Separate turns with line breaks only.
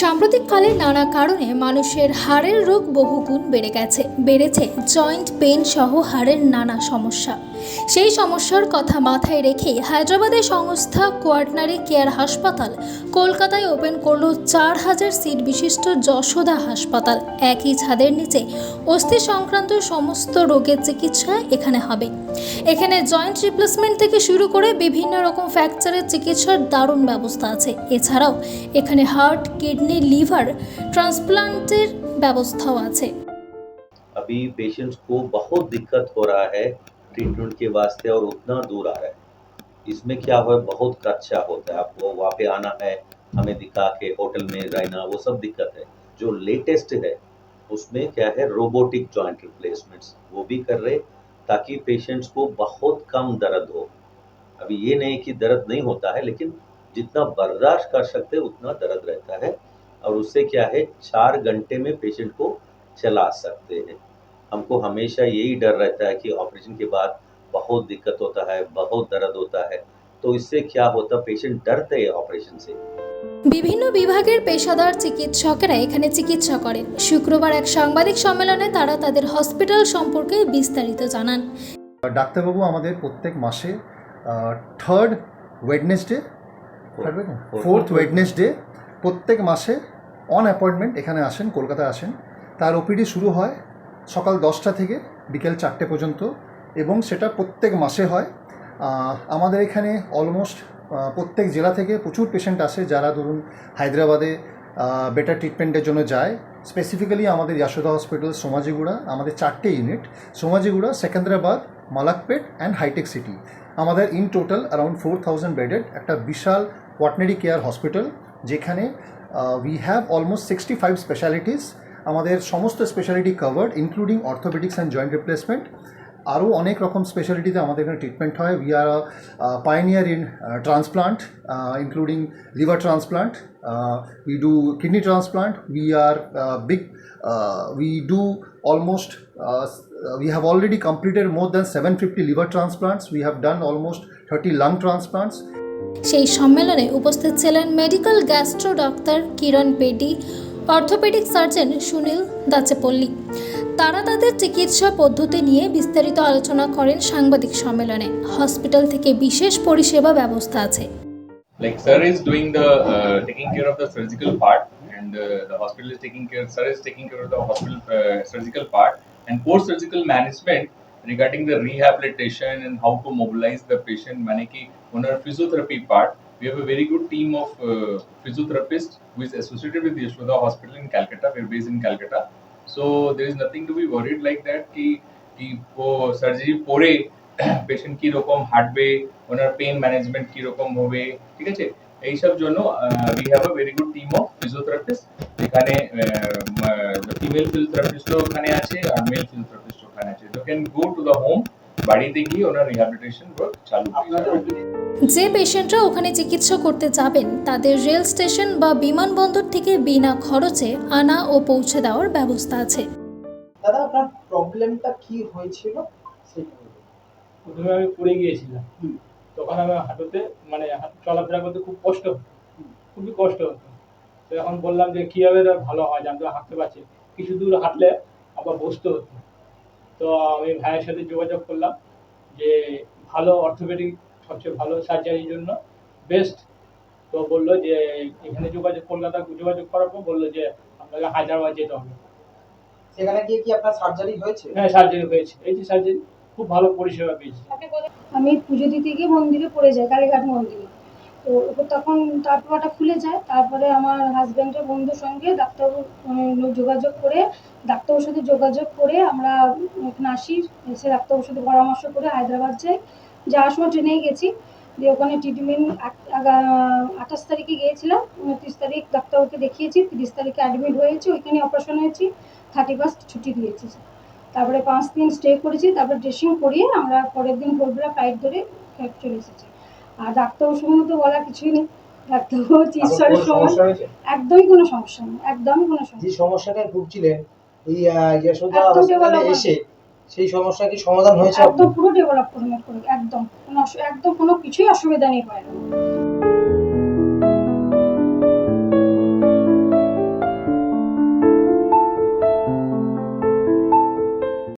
সাম্প্রতিককালে নানা কারণে মানুষের হাড়ের রোগ বহুগুণ বেড়ে গেছে, বেড়েছে। জয়েন্ট পেন সহ হাড়ের নানা সমস্যা। সেই সমস্যার কথা মাথায় রেখেই হায়দ্রাবাদের সংস্থা কোয়ার্টনারি কেয়ার হাসপাতাল কলকাতায় ওপেন করলো চার হাজার সিট বিশিষ্ট যশোদা হাসপাতাল একই ছাদের নিচে অস্থি সংক্রান্ত সমস্ত রোগের চিকিৎসা এখানে হবে এখানে জয়েন্ট রিপ্লেসমেন্ট থেকে শুরু করে বিভিন্ন রকম ফ্র্যাকচারের চিকিৎসার দারুণ ব্যবস্থা আছে এছাড়াও এখানে হার্ট কিডনি লিভার ট্রান্সপ্লান্টের ব্যবস্থাও আছে
अभी पेशेंट्स को बहुत दिक्कत हो रहा है ट्रीटमेंट के वास्ते और उतना दूर आ रहा है। इसमें क्या हुआ, बहुत खर्चा होता है। आपको वहाँ पे आना है, हमें दिखा के होटल में रहना, वो सब दिक्कत है। जो लेटेस्ट है, उसमें क्या है रोबोटिक जॉइंट रिप्लेसमेंट्स वो भी कर रहे ताकि पेशेंट्स को बहुत कम दर्द हो। अभी ये नहीं कि दर्द नहीं होता है, लेकिन जितना बर्दाश्त कर सकते उतना दर्द रहता है। और उससे क्या है, चार घंटे में पेशेंट को चला सकते हैं। हमको हमेशा यही डर रहता है कि ऑपरेशन के बाद बहुत दिक्कत होता है बहुत दर्द होता है तो इससे क्या होता पेशेंट डरते हैं ऑपरेशन से
বিভিন্ন বিভাগের পেশাদার চিকিৎসকেরা এখানে চিকিৎসা করেন শুক্রবার এক সাংবাদিক সম্মেলনে তারা তাদের হসপিটাল সম্পর্কে বিস্তারিত জানান
ডাক্তারবাবু আমাদের প্রত্যেক মাসে থার্ড ওয়েডনেসডে ফোর্থ ওয়েডনেসডে প্রত্যেক মাসে অন অ্যাপয়েন্টমেন্ট এখানে আসেন কলকাতায় আসেন তার ওপিডি শুরু হয় সকাল দশটা থেকে বিকেল চারটে পর্যন্ত এবং সেটা প্রত্যেক মাসে হয়। আমাদের এখানে অলমোস্ট প্রত্যেক জেলা থেকে প্রচুর পেশেন্ট আসে যারা ধরুন হায়দ্রাবাদে বেটার ট্রিটমেন্টের জন্য যায়। স্পেসিফিক্যালি আমাদের যশোদা হসপিটাল সোমাজিগুড়া, আমাদের চারটে unit Somajiguda, Secunderabad Malakpet and hi tech city আমাদের in total around four thousand bedded একটা বিশাল কোয়াটনারি কেয়ার হসপিটাল যেখানে we have almost sixty five specialities আমাদের সমস্ত speciality covered including orthopaedics and joint replacement আরও অনেক রকম স্পেশালিটিতে আমাদের এখানে ট্রিটমেন্ট হয়। We are pioneer in transplant including liver transplant we do kidney transplant we are big we do almost uh, we have already completed more than 750 liver transplants. We have done almost 30 lung transplants.
সেই সম্মেলনে উপস্থিত ছিলেন medical gastro doctor Kiran Peddi orthopaedic surgeon Sunil Dachepalli তারা তাদের চিকিৎসা পদ্ধতি নিয়ে বিস্তারিত আলোচনা করেন সাংবাদিক সম্মেলনে হসপিটাল থেকে বিশেষ পরিষেবা ব্যবস্থা আছে
like sir is doing the uh, taking care of the surgical part and uh, the hospital is taking care sir is taking care of the hospital uh, surgical part and post surgical management regarding the rehabilitation and how to mobilize the patient ki on our physiotherapy part we have a very good team of uh, physiotherapists who is associated with Yashoda Hospital in Calcutta we're based in Calcutta so there is nothing to be worried like that ki ki ও surgery পরে patient কি রকম হাঁটবে ওনার pen management কি রকম হবে ঠিক আছে এইসব জন্য we have a very good team of physiotherapist যেখানে ফিমেল ফিজিওথেরাপিস্টও ওখানে আছে আর মেল ফিজিওথেরাপিস্ট ওখানে আছে they can go to the home বাড়িতে গিয়ে ওনার রিহ্যাবিলিটেশন ওয়ার্ক চালু
যে পেশেন্টরা ওখানে চিকিৎসা করতে যাবেন তাদের রেল স্টেশন বা বিমানবন্দর থেকে বিনা খরচে আনা ও পৌঁছে দেওয়ার ব্যবস্থা আছে।
দাদা আপনার প্রবলেমটা কি হয়েছিল?
প্রথমে আমি পড়ে গিয়েছিলাম। তখন আমার হাঁটুতে মানে হাঁটু চলাফেরা করতে খুব কষ্ট হতো। খুবই কষ্ট হতো। তো এখন বললাম যে কীভাবে ভালো হয়? যে আমি তো হাঁটতে পারছি কিছু দূর হাঁটলে আবার বসতে হতো। তো আমি ভাইয়ের সাথে যোগাযোগ করলাম যে ভালো অর্থোপেডিক সবচেয়ে ভালো সার্জারির জন্য বেস্ট তো বলল যে এখানে যোগাযোগ কলকাতা যোগাযোগ করার পর বলল যে আপনাকে হায়দ্রাবাদ যেতে হবে।
সেখানে গিয়ে কি আপনার সার্জারি হয়েছে?
হ্যাঁ সার্জারি হয়েছে। এই যে সার্জারি খুব ভালো পরিষেবা পেয়েছি।
আমি পুজো দিতে গিয়ে মন্দিরে পড়ে যাই কালীঘাট মন্দিরে। তো তখন তারপরটা খুলে যায়। তারপরে আমার হাজব্যান্ডের বন্ধুর সঙ্গে ডাক্তারবাবু উম, যোগাযোগ করে ডাক্তারবাবুর সাথে যোগাযোগ করে আমরা এখানে আসি। এসে ডাক্তারবাবুর সাথে পরামর্শ করে হায়দ্রাবাদ যাই। যাওয়ার সময় ট্রেনেই গেছি। দিয়ে ওখানে ট্রিটমেন্ট আঠাশ তারিখে গিয়েছিলাম। উনত্রিশ তারিখ ডাক্তারবাবুকে দেখিয়েছি। তিরিশ তারিখে অ্যাডমিট হয়েছি। ওইখানে অপারেশন হয়েছি। থার্টি ফার্স্ট ছুটি দিয়েছি। তারপরে পাঁচ দিন স্টে করেছি। তারপরে ড্রেসিং করিয়ে আমরা পরের দিন ভোরবেলা ফ্লাইট ধরে চলে এসেছি। আর ডাক্তার সম্বন্ধে তো বলা কিছুই নেই। ডাক্তার চিকিৎসার সময়
সমস্যা
একদমই কোনো সমস্যা নেই একদমই কোনো
যে
সমস্যা
সমস্যাটায় ভুগছিলেন এই যশোদা
একদম
এসে সেই সমস্যা কি সমাধান হয়েছে
একদম পুরো ডেভেলপ করে একদম। কোনো একদম কোনো কিছুই অসুবিধা নেই পায়